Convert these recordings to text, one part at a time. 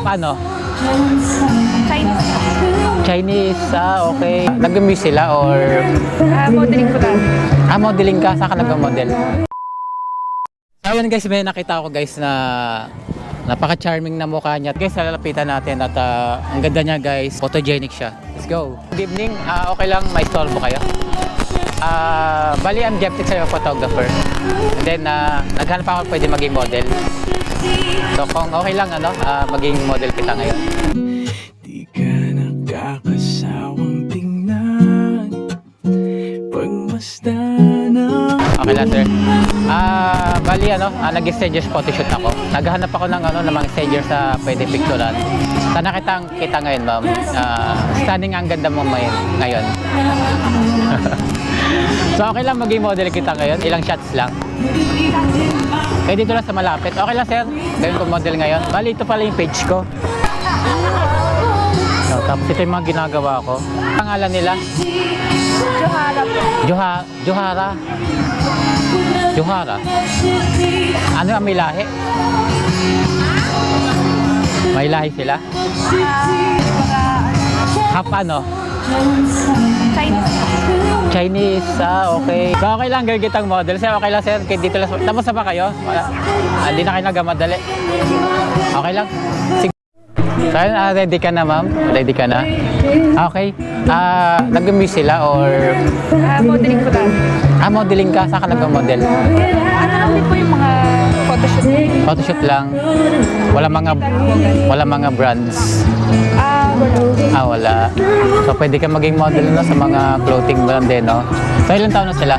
Paano? Chinese. Chinese, ah, okay. Nag-miss sila or... Ah, modeling ko lang. Ah, modeling ka? Saan ka nag-model? So, yun guys, may nakita ko guys na napaka-charming na mukha niya. Guys, lalapitan natin at ah, ang ganda niya guys. Photogenic siya. Let's go. Good evening. Ah, okay lang, may storbo kayo. Ah, bali, I'm Jeff sa'yo, photographer. And then, ah, naghanap ako pwede maging model. So, kung okay lang, ano, ah, maging model kita ngayon. Di ka nakakasawang tingnan Pagmasdan ang Okay lang, sir. Ah, bali ano, ah, nag-stagers photoshoot ako. Naghahanap ako ng ano, ng mga stagers sa pwede picturean. Sana kitang kita ngayon, ma'am. Ah, stunning ang ganda mo ngayon. ngayon. so, okay lang maging model kita ngayon. Ilang shots lang. Kaya dito lang sa malapit. Okay lang, sir. Gawin ko model ngayon. Bali, ito pala yung page ko. So, tapos ito yung mga ginagawa ko. Pangalan nila? Johara po. Joha, Johara. Johara. Ano ang may lahi? May lahi sila? Half ano? Chinese. Chinese, ah, okay. So, okay lang, girl kitang model. Sir, okay lang, sir. Kaya dito lang. Tapos na ba kayo? Wala. Ah, Hindi na kayo nagmamadali. Okay lang. Sige. So, ayun, ah, ready ka na, ma'am? Ready ka na? Okay. Ah, nag-miss sila or... Ah, modeling ko lang. Ah, modeling ka? Saan ka nag-model? Ano lang din po yung mga photoshoot. Photoshoot lang. Wala mga wala mga brands. Ah. Ah, wala. So pwede ka maging model no sa mga clothing brand din, no? So ilang taon na sila?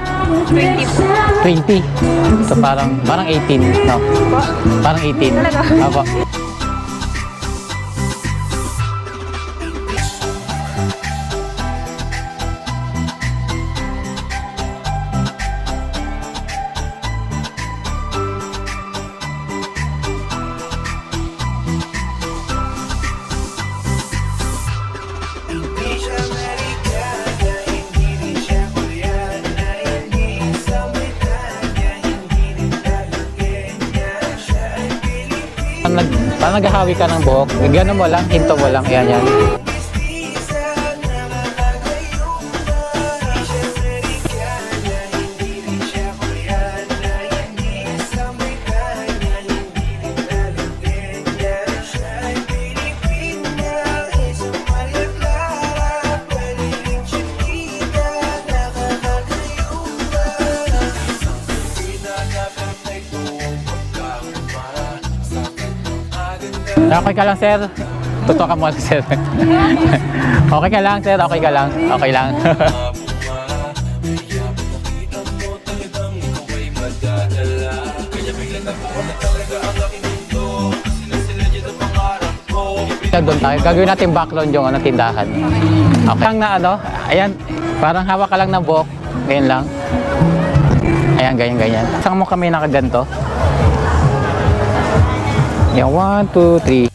20 po. 20. So parang parang 18, no? Parang 18. Talaga? Opo. Nag, parang naghahawi ka ng buhok. Gano'n mo lang, hinto mo lang. Yan, yan. Okay ka lang, sir? Totoo ka muna, sir. okay ka lang, sir? Okay ka lang? Okay lang. doon tayo. Gagawin natin background yung ano, tindahan. Okay. Lang na ano, ayan, parang hawak ka lang ng buhok. Ganyan lang. Ayan, ganyan, ganyan. Saan mo kami nakaganto? Yan, 1, 2, 3.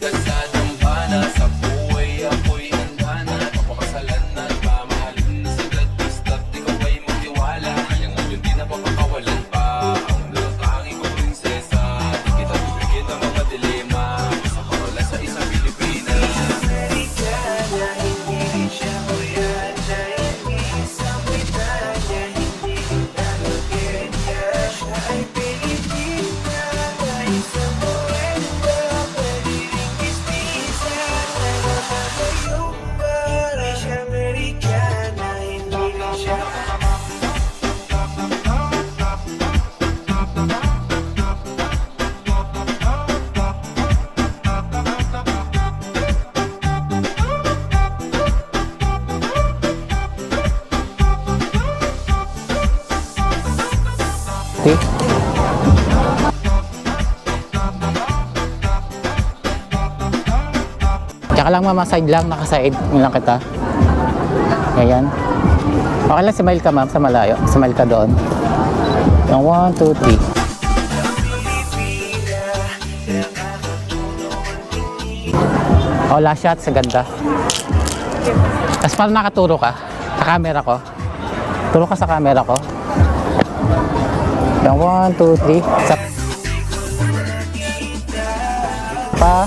150. Tsaka lang mama, side lang, nakaside mo lang kita. Ayan. Okay lang, smile ka ma'am sa malayo. Smile ka doon. Yung 1, 2, 3. Oh, last shot. Sa ganda. Tapos parang nakaturo ka sa camera ko. Turo ka sa camera ko. Yung one, two, three. Sa pa.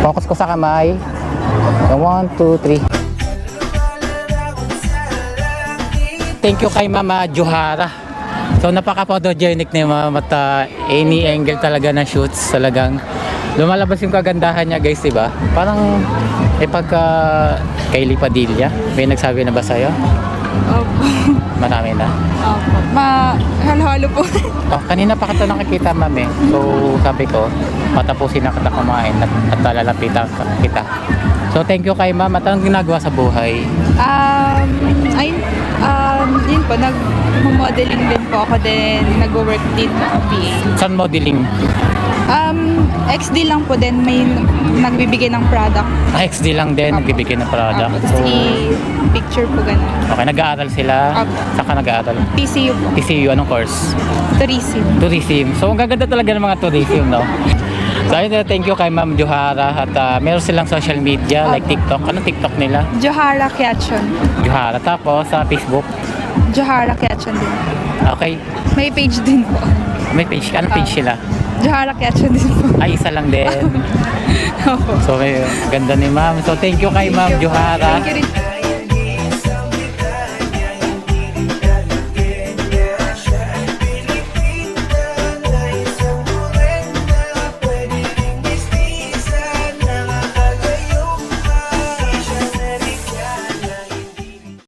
Focus ko sa kamay. So, one, two, three. Thank you kay Mama Johara. So napaka-photogenic ni Mama at uh, any angle talaga na shoots talagang lumalabas yung kagandahan niya guys, diba? Parang eh pagka Kylie Padilla, may nagsabi na ba sa'yo? Opo. Marami na. Opo. Ma, halo-halo po. Oh, kanina pa kita nakikita mami. So sabi ko, patapusin na kita kumain at, at lalapitan kita. So thank you kay ma'am at anong ginagawa sa buhay? um, ayun, um, yun po, nag-modeling din po ako din, nag-work din po PA. Sun modeling. Um, XD lang po din, may nagbibigay ng product. Ah, XD lang din, nagbibigay ng product. Opo, So, tapos i-picture po ganun. okay, nag-aaral sila. Opo. Saka nag-aaral. PCU po, TCU, anong course? tourism. Tourism. So, ang gaganda talaga ng mga tourism, no? So, ayun, uh, thank you kay Ma'am Johara at uh, meron silang social media like TikTok. Anong TikTok nila? Johara Kiachon. Johara. Tapos sa Facebook. Johara Kiachon din. Okay. May page din po. May page. Anong page sila? Johara Kiachon din po. Ay, isa lang din. Opo. So, may ganda ni Ma'am. So, thank you kay Ma'am. Johara. Thank you rin.